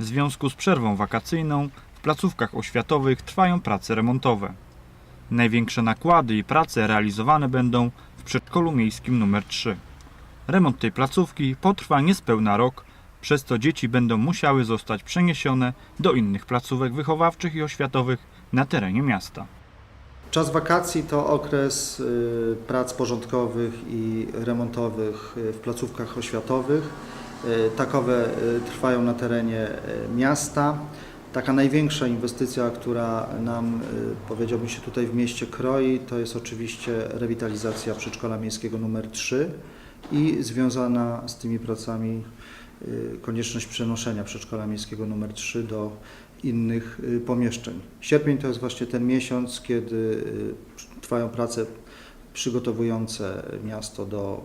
W związku z przerwą wakacyjną w placówkach oświatowych trwają prace remontowe. Największe nakłady i prace realizowane będą w przedszkolu miejskim nr 3. Remont tej placówki potrwa niespełna rok, przez co dzieci będą musiały zostać przeniesione do innych placówek wychowawczych i oświatowych na terenie miasta. Czas wakacji to okres y, prac porządkowych i remontowych y, w placówkach oświatowych. Y, Takowe y, trwają na terenie y, miasta. Taka największa inwestycja, która nam, powiedziałbym się tutaj w mieście kroi, to jest oczywiście rewitalizacja przedszkola miejskiego numer 3 i związana z tymi pracami konieczność przenoszenia przedszkola miejskiego numer 3 do innych pomieszczeń. Sierpień to jest właśnie ten miesiąc, kiedy trwają prace przygotowujące miasto do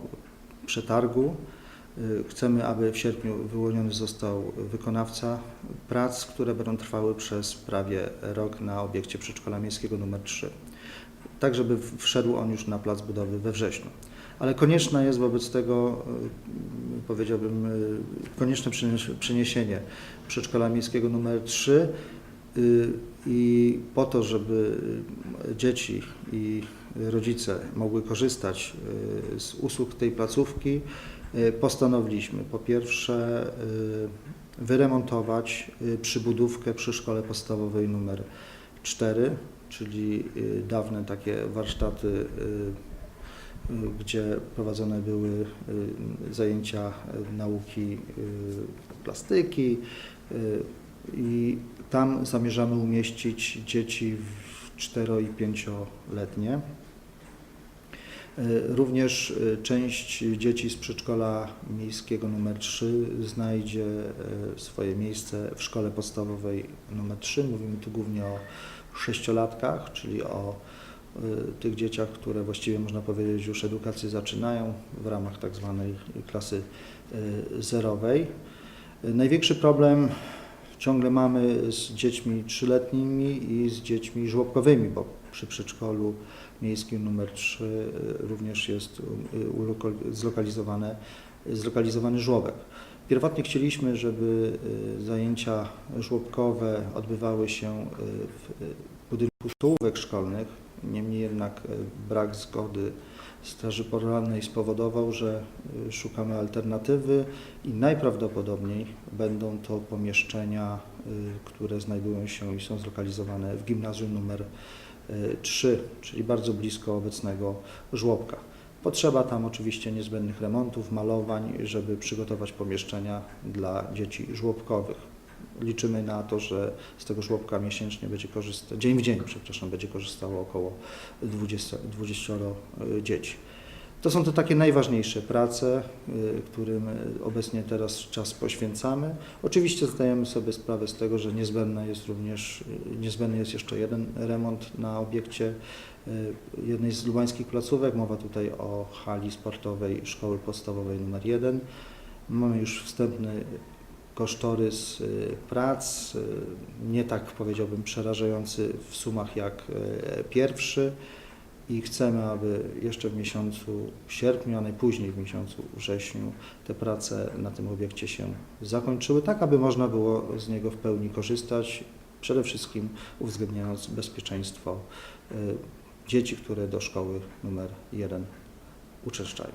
przetargu. Y, Chcemy, aby w sierpniu wyłoniony został wykonawca prac, które będą trwały przez prawie rok na obiekcie przedszkola miejskiego numer 3. Tak, żeby wszedł on już na plac budowy we wrześniu. Ale konieczne jest wobec tego, y, powiedziałbym, y, konieczne przenies- przeniesienie przedszkola miejskiego numer 3 y, i po to, żeby dzieci i rodzice mogły korzystać z usług tej placówki, postanowiliśmy po pierwsze y, wyremontować y, przybudówkę przy szkole podstawowej numer 4, czyli y, dawne takie warsztaty y, y, gdzie prowadzone były y, zajęcia y, nauki y, plastyki y, i tam zamierzamy umieścić dzieci w 4 i 5-letnie. Y, Również y, część dzieci z przedszkola miejskiego numer 3 znajdzie y, swoje miejsce w szkole podstawowej numer 3. Mówimy tu głównie o sześciolatkach, czyli o tych dzieciach, które właściwie można powiedzieć już edukację zaczynają w ramach tak zwanej klasy zerowej. Największy problem ciągle mamy z dziećmi trzyletnimi i z dziećmi żłobkowymi, bo przy przedszkolu miejskim numer 3 y, również jest y, zlokalizowane, zlokalizowany żłobek. Pierwotnie chcieliśmy, żeby y, zajęcia żłobkowe odbywały się w budynku stołówek szkolnych, niemniej jednak y, brak zgody Straży Pożarnej spowodował, że y, szukamy alternatywy i najprawdopodobniej będą to pomieszczenia, y, które znajdują się i są zlokalizowane w gimnazjum numer y, 3, czyli bardzo blisko obecnego żłobka. Potrzeba tam oczywiście niezbędnych remontów, malowań, żeby przygotować pomieszczenia dla dzieci żłobkowych. Liczymy na to, że z tego żłobka miesięcznie będzie korzystać, dzień w dzień, przepraszam, będzie korzystało około 20, 20 y, dzieci. To są te takie najważniejsze prace, y, którym y, obecnie teraz czas poświęcamy. Oczywiście zdajemy sobie sprawę z tego, że niezbędne jest również, niezbędny jest jeszcze jeden remont na obiekcie jednej z lubańskich placówek. Mowa tutaj o hali sportowej Szkoły Podstawowej nr 1. Mamy już wstępny kosztorys y, prac, y, nie tak powiedziałbym przerażający w sumach jak y, pierwszy i chcemy, aby jeszcze w miesiącu sierpniu, a najpóźniej w miesiącu wrześniu te prace na tym obiekcie się zakończyły, tak aby można było z niego w pełni korzystać, przede wszystkim uwzględniając bezpieczeństwo dzieci, które do szkoły numer 1 uczęszczają.